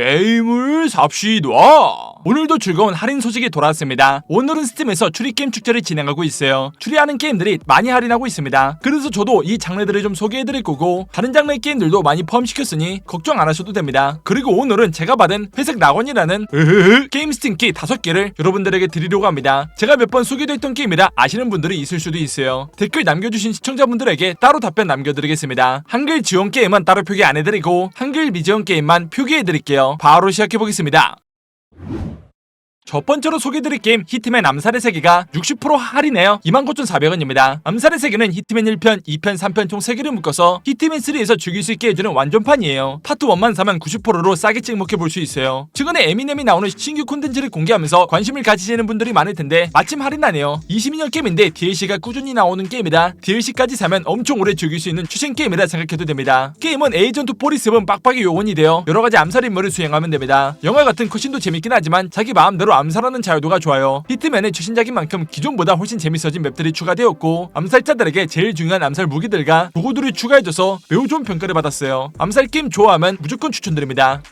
게임을 삽시다. 오늘도 즐거운 할인 소식이 돌아왔습니다. 오늘은 스팀에서 추리게임 축제를 진행하고 있어요. 추리하는 게임들이 많이 할인하고 있습니다. 그래서 저도 이 장르들을 좀 소개해드릴 거고 다른 장르의 게임들도 많이 포함시켰으니 걱정 안 하셔도 됩니다. 그리고 오늘은 제가 받은 회색 낙원이라는 게임 스팀키 5개를 여러분들에게 드리려고 합니다. 제가 몇 번 소개됐던 게임이라 아시는 분들이 있을 수도 있어요. 댓글 남겨주신 시청자분들에게 따로 답변 남겨드리겠습니다. 한글 지원 게임은 따로 표기 안 해드리고 한글 미지원 게임만 표기해드릴게요. 바로 시작해 보겠습니다. 첫 번째로 소개드릴 게임 히트맨 암살의 세계가 60% 할인해요 29,400원입니다. 암살의 세계는 히트맨 1편, 2편, 3편 총 3개를 묶어서 히트맨 3에서 즐길 수 있게 해주는 완전판이에요. 파트 1만 사면 90%로 싸게 찍목해 볼 수 있어요. 최근에 에미넴이 나오는 신규 콘텐츠를 공개하면서 관심을 가지시는 분들이 많을 텐데 마침 할인하네요. 22년 게임인데 DLC가 꾸준히 나오는 게임이라 DLC까지 사면 엄청 오래 즐길 수 있는 추신 게임이라 생각해도 됩니다. 게임은 에이전트 47 빡빡이 요원이 되어 여러 가지 암살 임무를 수행하면 됩니다. 영화 같은 컷신도 재밌긴 하지만 자기 마음대로 암살하는 자유도가 좋아요. 히트맨의 최신작인 만큼 기존보다 훨씬 재밌어진 맵들이 추가되었고 암살자들에게 제일 중요한 암살 무기들과 도구들을 추가해줘서 매우 좋은 평가를 받았어요. 암살 게임 좋아하면 무조건 추천드립니다.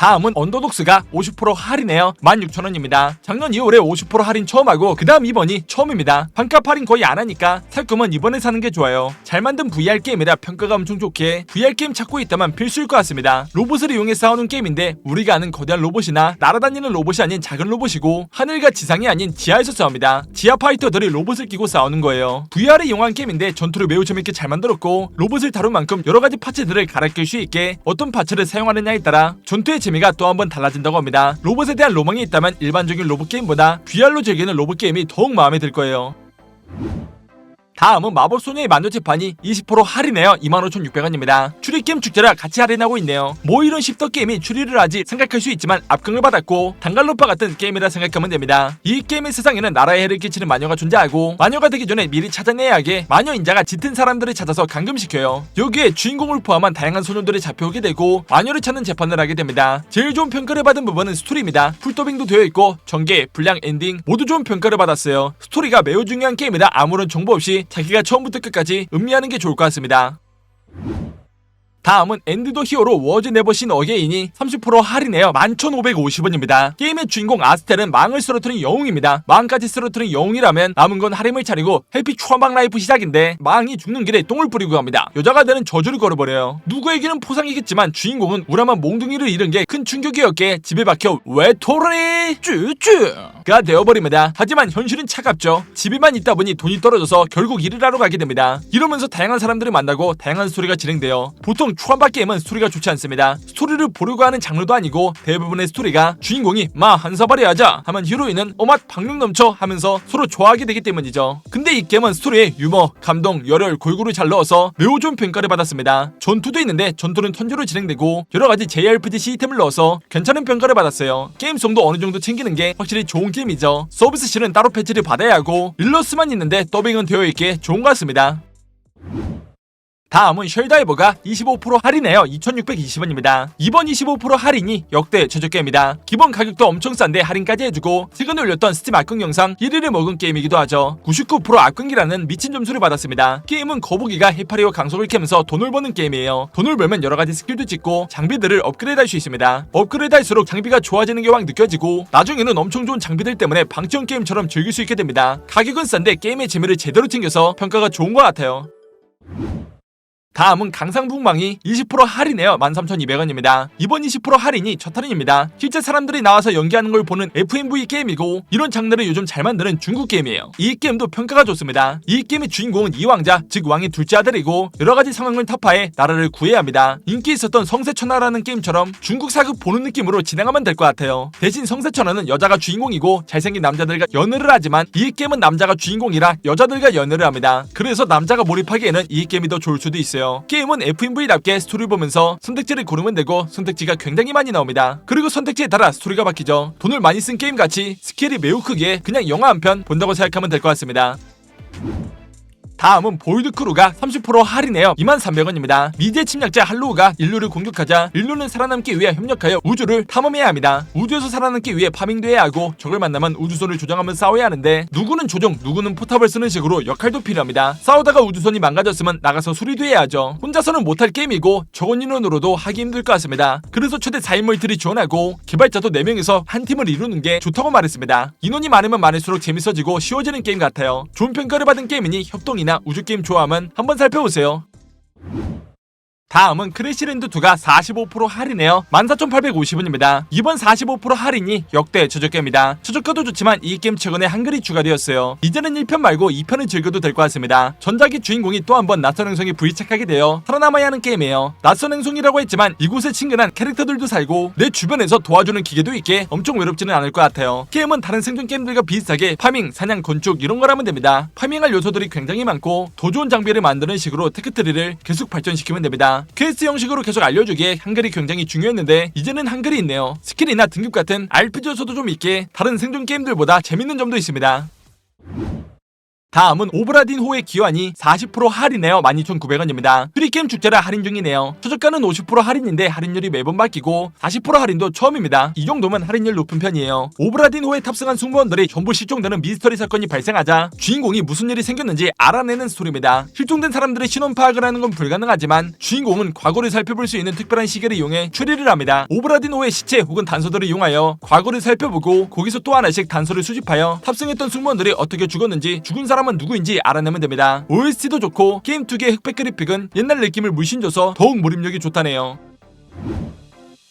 다음은 언더독스가 50% 할인해요. 16,000원입니다. 작년 2월에 50% 할인 처음 하고 그 다음 이번이 처음입니다. 반값 할인 거의 안 하니까 살 거면 이번에 사는 게 좋아요. 잘 만든 VR 게임이라 평가가 엄청 좋게 VR 게임 찾고 있다면 필수일 것 같습니다. 로봇을 이용해 싸우는 게임인데 우리가 아는 거대한 로봇이나 날아다니는 로봇이 아닌 작은 로봇이고 하늘과 지상이 아닌 지하에서 싸웁니다. 지하 파이터들이 로봇을 끼고 싸우는 거예요. VR을 이용한 게임인데 전투를 매우 재밌게 잘 만들었고 로봇을 다룬 만큼 여러 가지 파츠들을 갈아 낄 수 있게 어떤 파츠를 사용하느냐에 따라 전투의 재 미가 또 한 번 달라진다고 합니다. 로봇에 대한 로망이 있다면 일반적인 로봇 게임보다 VR로 즐기는 로봇 게임이 더욱 마음에 들 거예요. 다음은 마법소녀의 만두재판이 20% 할인해요. 25,600원입니다. 추리게임 축제라 같이 할인하고 있네요. 뭐 이런 십덕 게임이 추리를 하지 생각할 수 있지만 압강을 받았고 단갈로파 같은 게임이라 생각하면 됩니다. 이 게임의 세상에는 나라에 해를 끼치는 마녀가 존재하고 마녀가 되기 전에 미리 찾아내야 하게 마녀 인자가 짙은 사람들을 찾아서 감금시켜요. 여기에 주인공을 포함한 다양한 소녀들이 잡혀오게 되고 마녀를 찾는 재판을 하게 됩니다. 제일 좋은 평가를 받은 부분은 스토리입니다. 풀더빙도 되어 있고 전개, 분량, 엔딩 모두 좋은 평가를 받았어요. 스토리가 매우 중요한 게임이라 아무런 정보 없이 자기가 처음부터 끝까지 음미하는 게 좋을 것 같습니다. 다음은 엔드 더 히어로 워즈 네버신 어게인이 30% 할인해요. 11,550원입니다. 게임의 주인공 아스텔은 망을 쓰러뜨린 영웅입니다. 망까지 쓰러뜨린 영웅이라면 남은 건 할인을 차리고 해피 추한방 라이프 시작인데 망이 죽는 길에 똥을 뿌리고 갑니다. 여자가 되는 저주를 걸어버려요. 누구에게는 포상이겠지만 주인공은 우람한 몽둥이를 잃은 게 큰 충격이었기에 집에 박혀 왜 토르니 쭈쭈가 되어버립니다. 하지만 현실은 차갑죠. 집에만 있다 보니 돈이 떨어져서 결국 일을 하러 가게 됩니다. 이러면서 다양한 사람들을 만나고 다양한 스토리가 진행돼요. 보통 추한바 게임은 스토리가 좋지 않습니다. 스토리를 보려고 하는 장르도 아니고 대부분의 스토리가 주인공이 마 한사발이 하자 하면 히로인은 어맛 박력 넘쳐 하면서 서로 좋아하게 되기 때문이죠. 근데 이 게임은 스토리에 유머, 감동, 열혈 골고루 잘 넣어서 매우 좋은 평가를 받았습니다. 전투도 있는데 전투는 턴제로 진행되고 여러 가지 JRPG 시스템을 넣어서 괜찮은 평가를 받았어요. 게임성도 어느 정도 챙기는 게 확실히 좋은 게임이죠. 서비스실은 따로 패치를 받아야 하고 일러스만 있는데 더빙은 되어 있게 좋은 것 같습니다. 다음은 쉘다이버가 25% 할인해요. 2620원입니다. 이번 25% 할인이 역대 최저가입니다. 기본 가격도 엄청 싼데 할인까지 해주고 최근에 올렸던 스팀 악흥 영상 1위를 먹은 게임이기도 하죠. 99% 악흥이라는 미친 점수를 받았습니다. 게임은 거북이가 해파리와 강속을 캐면서 돈을 버는 게임이에요. 돈을 벌면 여러가지 스킬도 찍고 장비들을 업그레이드 할 수 있습니다. 업그레이드 할수록 장비가 좋아지는 게 확 느껴지고 나중에는 엄청 좋은 장비들 때문에 방치형 게임처럼 즐길 수 있게 됩니다. 가격은 싼데 게임의 재미를 제대로 챙겨서 평가가 좋은 것 같아요 다음은 강상북망이 20% 할인해요. 13,200원입니다. 이번 20% 할인이 첫 할인입니다. 실제 사람들이 나와서 연기하는 걸 보는 FMV 게임이고 이런 장르를 요즘 잘 만드는 중국 게임이에요. 이 게임도 평가가 좋습니다. 이 게임의 주인공은 이왕자 즉 왕의 둘째 아들이고 여러가지 상황을 타파해 나라를 구해야 합니다. 인기 있었던 성세천하라는 게임처럼 중국 사극 보는 느낌으로 진행하면 될 것 같아요. 대신 성세천하는 여자가 주인공이고 잘생긴 남자들과 연애를 하지만 이 게임은 남자가 주인공이라 여자들과 연애를 합니다. 그래서 남자가 몰입하기에는 이 게임이 더 좋을 수도 있어요 게임은 FMV답게 스토리를 보면서 선택지를 고르면 되고 선택지가 굉장히 많이 나옵니다. 그리고 선택지에 따라 스토리가 바뀌죠. 돈을 많이 쓴 게임 같이 스케일이 매우 크기에 그냥 영화 한 편 본다고 생각하면 될 것 같습니다. 다음은 보이드 크루가 30% 할인해요. 23,300원입니다. 미제 침략자 할로우가 인류를 공격하자 인류는 살아남기 위해 협력하여 우주를 탐험해야 합니다. 우주에서 살아남기 위해 파밍도 해야 하고 적을 만나면 우주선을 조정하며 싸워야 하는데 누구는 조종, 누구는 포탑을 쓰는 식으로 역할도 필요합니다. 싸우다가 우주선이 망가졌으면 나가서 수리도 해야 하죠. 혼자서는 못할 게임이고 적은 인원으로도 하기 힘들 것 같습니다. 그래서 최대 4인 멀티를 지원하고 개발자도 4명이서 한 팀을 이루는 게 좋다고 말했습니다. 인원이 많으면 많을수록 재밌어지고 쉬워지는 게임 같아요. 좋은 평가를 받은 게임이니 협동이나 우주 게임 좋아하면 한번 살펴보세요. 다음은 크래시랜드2가 45% 할인해요. 14,850원입니다. 이번 45% 할인이 역대 최저가입니다. 최저가도 좋지만 이 게임 최근에 한글이 추가되었어요. 이제는 1편 말고 2편을 즐겨도 될 것 같습니다. 전작의 주인공이 또 한 번 낯선 행성에 부딪착하게 되어 살아남아야 하는 게임이에요. 낯선 행성이라고 했지만 이곳에 친근한 캐릭터들도 살고 내 주변에서 도와주는 기계도 있게 엄청 외롭지는 않을 것 같아요. 게임은 다른 생존 게임들과 비슷하게 파밍, 사냥, 건축 이런 거라면 됩니다. 파밍할 요소들이 굉장히 많고 더 좋은 장비를 만드는 식으로 테크트리를 계속 발전시키면 됩니다. 퀘스트 형식으로 계속 알려주기에 한글이 굉장히 중요했는데 이제는 한글이 있네요. 스킬이나 등급 같은 RPG 요소도 좀 있게 다른 생존 게임들보다 재밌는 점도 있습니다. 다음은 오브라딘 호의 기환이 40% 할인해요 12,900원입니다. 프리게임 축제라 할인 중이네요. 최저가는 50% 할인인데 할인율이 매번 바뀌고 40% 할인도 처음입니다. 이 정도면 할인율 높은 편이에요. 오브라딘 호에 탑승한 승무원들이 전부 실종되는 미스터리 사건이 발생하자 주인공이 무슨 일이 생겼는지 알아내는 스토리입니다. 실종된 사람들의 신원 파악을 하는 건 불가능하지만 주인공은 과거를 살펴볼 수 있는 특별한 시계를 이용해 추리를 합니다. 오브라딘 호의 시체 혹은 단서들을 이용하여 과거를 살펴보고 거기서 또 하나씩 단서를 수집하여 탑승했던 승무원들이 어떻게 죽었는지 죽은 사람 은 누구인지 알아내면 됩니다. OST도 좋고 게임 2개의 흑백 그래픽은 옛날 느낌을 물씬 줘서 더욱 몰입력이 좋다네요.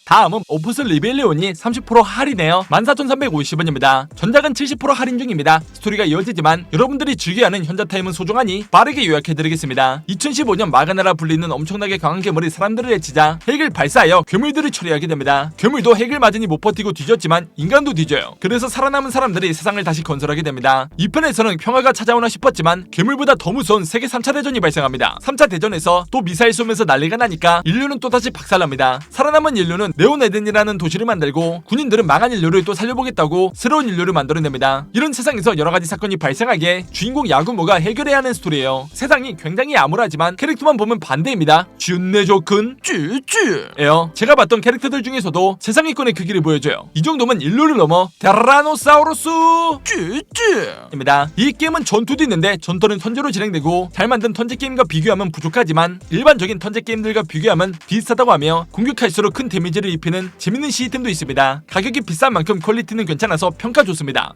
다음은 오프스 리벨리온이 30% 할인해요 14,350원입니다. 전작은 70% 할인 중입니다. 스토리가 이어지지만 여러분들이 즐겨야 하는 현자 타임은 소중하니 빠르게 요약해드리겠습니다. 2015년 마가나라 불리는 엄청나게 강한 괴물이 사람들을 해치자 핵을 발사하여 괴물들을 처리하게 됩니다. 괴물도 핵을 맞으니 못 버티고 뒤졌지만 인간도 뒤져요. 그래서 살아남은 사람들이 세상을 다시 건설하게 됩니다. 이 편에서는 평화가 찾아오나 싶었지만 괴물보다 더 무서운 세계 3차 대전이 발생합니다. 3차 대전에서 또 미사일 쏘면서 난리가 나니까 인류는 또다시 박살납니다. 살아남은 인류는 네오네덴이라는 도시를 만들고 군인들은 망한 인류를 또 살려보겠다고 새로운 인류를 만들어냅니다. 이런 세상에서 여러 가지 사건이 발생하기에 주인공 야구모가 해결해야 하는 스토리예요. 세상이 굉장히 암울하지만 캐릭터만 보면 반대입니다. 준내 좋군 쭈쭈예요. 제가 봤던 캐릭터들 중에서도 세상의권의 크기를 보여줘요. 이 정도면 인류를 넘어 테라노사우루스 쭈쭈입니다. 이 게임은 전투도 있는데 전투는 턴제로 진행되고 잘 만든 턴제 게임과 비교하면 부족하지만 일반적인 턴제 게임들과 비교하면 비슷하다고 하며 공격할수록 큰 데미지를 입히는 재밌는 시스템도 있습니다. 가격이 비싼 만큼 퀄리티는 괜찮아서 평가 좋습니다.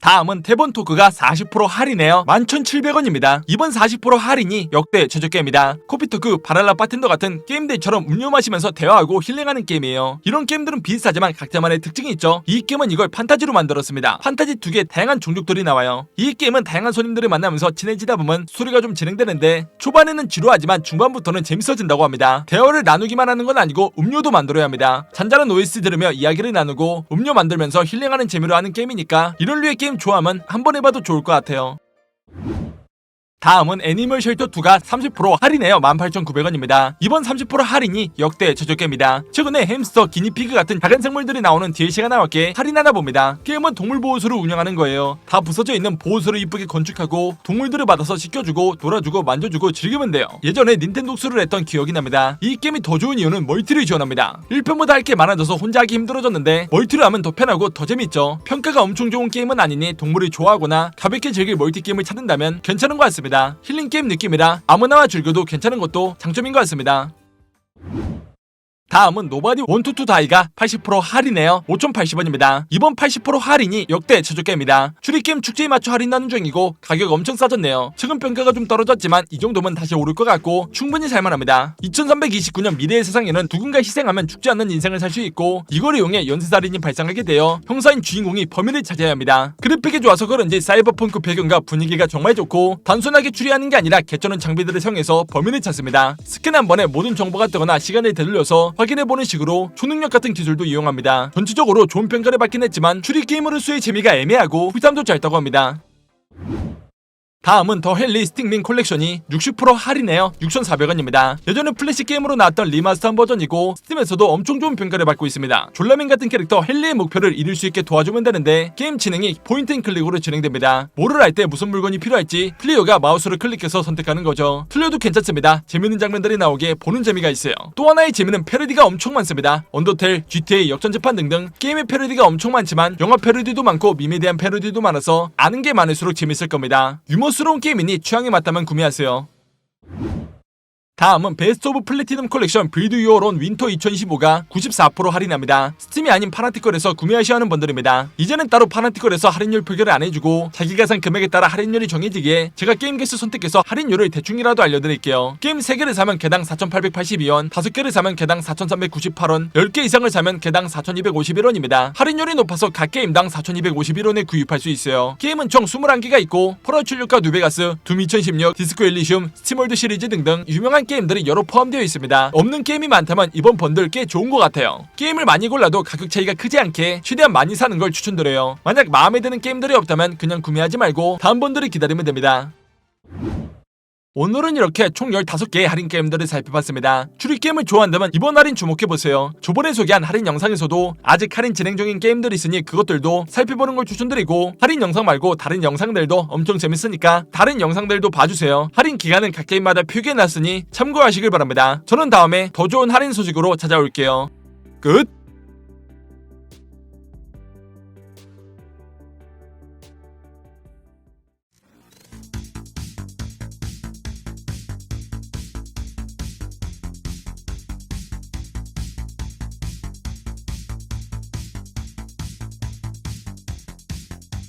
다음은 태본 토크가 40% 할인해요 11,700원입니다. 이번 40% 할인이 역대 최저가입니다. 코피토크, 바랄라 바텐더 같은 게임들처럼 음료 마시면서 대화하고 힐링하는 게임이에요. 이런 게임들은 비슷하지만 각자만의 특징이 있죠. 이 게임은 이걸 판타지로 만들었습니다. 판타지 두개 다양한 종족들이 나와요. 이 게임은 다양한 손님들을 만나면서 친해지다 보면 소리가 좀 진행되는데 초반에는 지루하지만 중반부터는 재밌어진다고 합니다. 대화를 나누기만 하는 건 아니고 음료도 만들어야 합니다. 잔잔한 OS 들으며 이야기를 나누고 음료 만들면서 힐링하는 재미로 하는 게임이니까 이런 류의 게임 좋아하면 한번 해봐도 좋을 것 같아요. 다음은 애니멀 쉘터 2가 30% 할인해요 18,900원입니다. 이번 30% 할인이 역대 최저가입니다. 최근에 햄스터, 기니피그 같은 작은 생물들이 나오는 DLC가 나왔기에 할인하나 봅니다. 게임은 동물 보호소를 운영하는 거예요. 다 부서져 있는 보호소를 이쁘게 건축하고 동물들을 받아서 씻겨주고 놀아주고 만져주고 즐기면 돼요. 예전에 닌텐도 수를 했던 기억이 납니다. 이 게임이 더 좋은 이유는 멀티를 지원합니다. 1편보다 할 게 많아져서 혼자 하기 힘들어졌는데 멀티를 하면 더 편하고 더 재밌죠. 평가가 엄청 좋은 게임은 아니니 동물을 좋아하거나 가볍게 즐길 멀티 게임을 찾는다면 괜찮은 것 같습니다. 힐링 게임 느낌이라 아무나와 즐겨도 괜찮은 것도 장점인 것 같습니다. 다음은 노바디 원투투 다이가 80% 할인해요 5,080원입니다. 이번 80% 할인이 역대 최저가입니다. 추리게임 축제에 맞춰 할인하는 중이고 가격 엄청 싸졌네요. 최근 평가가 좀 떨어졌지만 이 정도면 다시 오를 것 같고 충분히 살만합니다. 2329년 미래의 세상에는 누군가 희생하면 죽지 않는 인생을 살 수 있고 이걸 이용해 연쇄살인이 발생하게 되어 형사인 주인공이 범인을 찾아야 합니다. 그래픽이 좋아서 그런지 사이버펑크 배경과 분위기가 정말 좋고 단순하게 추리하는 게 아니라 개쩌는 장비들을 사용해서 범인을 찾습니다. 스캔 한 번에 모든 정보가 뜨거나 시간을 되돌려서 확인해보는 식으로 초능력 같은 기술도 이용합니다. 전체적으로 좋은 평가를 받긴 했지만 추리 게임으로서의 재미가 애매하고 후담도 짧다고 합니다. 다음은 더 헨리 스틱민 콜렉션이 60% 할인해요. 6,400원입니다. 예전에 플래시 게임으로 나왔던 리마스터한 버전이고 스팀에서도 엄청 좋은 평가를 받고 있습니다. 졸라맨 같은 캐릭터 헨리의 목표를 이룰 수 있게 도와주면 되는데 게임 진행이 포인트 앤 클릭으로 진행됩니다. 뭐를 할 때 무슨 물건이 필요할지 플레이어가 마우스를 클릭해서 선택하는 거죠. 틀려도 괜찮습니다. 재밌는 장면들이 나오게 보는 재미가 있어요. 또 하나의 재미는 패러디가 엄청 많습니다. 언더텔, GTA, 역전재판 등등 게임의 패러디가 엄청 많지만 영화 패러디도 많고 밈에 대한 패러디도 많아서 아는 게 많을수록 재밌을 겁니다. 유머 스러운 게임이니 취향에 맞다면 구매하세요. 다음은 베스트 오브 플래티넘 컬렉션 빌드 유어론 윈터 2025가 94% 할인합니다. 스팀이 아닌 파나티컬에서 구매하셔야 하는 분들입니다. 이제는 따로 파나티컬에서 할인율 표기를 안 해주고 자기가 산 금액에 따라 할인율이 정해지기에 제가 게임 개수 선택해서 할인율을 대충이라도 알려드릴게요. 게임 3개를 사면 개당 4,882원, 5개를 사면 개당 4,398원, 10개 이상을 사면 개당 4,251원입니다. 할인율이 높아서 각 게임당 4,251원에 구입할 수 있어요. 게임은 총 21개가 있고 펄어 출력과 누베가스, 둠 2016, 디스코 엘리시움, 스팀월드 시리즈 등등 유명한 게임들이 여러 포함되어 있습니다. 없는 게임이 많다면 이번 번들 꽤 좋은 것 같아요. 게임을 많이 골라도 가격 차이가 크지 않게 최대한 많이 사는 걸 추천드려요. 만약 마음에 드는 게임들이 없다면 그냥 구매하지 말고 다음 번들을 기다리면 됩니다. 오늘은 이렇게 총 15개의 할인 게임들을 살펴봤습니다. 추리 게임을 좋아한다면 이번 할인 주목해보세요. 저번에 소개한 할인 영상에서도 아직 할인 진행 중인 게임들이 있으니 그것들도 살펴보는 걸 추천드리고 할인 영상 말고 다른 영상들도 엄청 재밌으니까 다른 영상들도 봐주세요. 할인 기간은 각 게임마다 표기해놨으니 참고하시길 바랍니다. 저는 다음에 더 좋은 할인 소식으로 찾아올게요. 끝!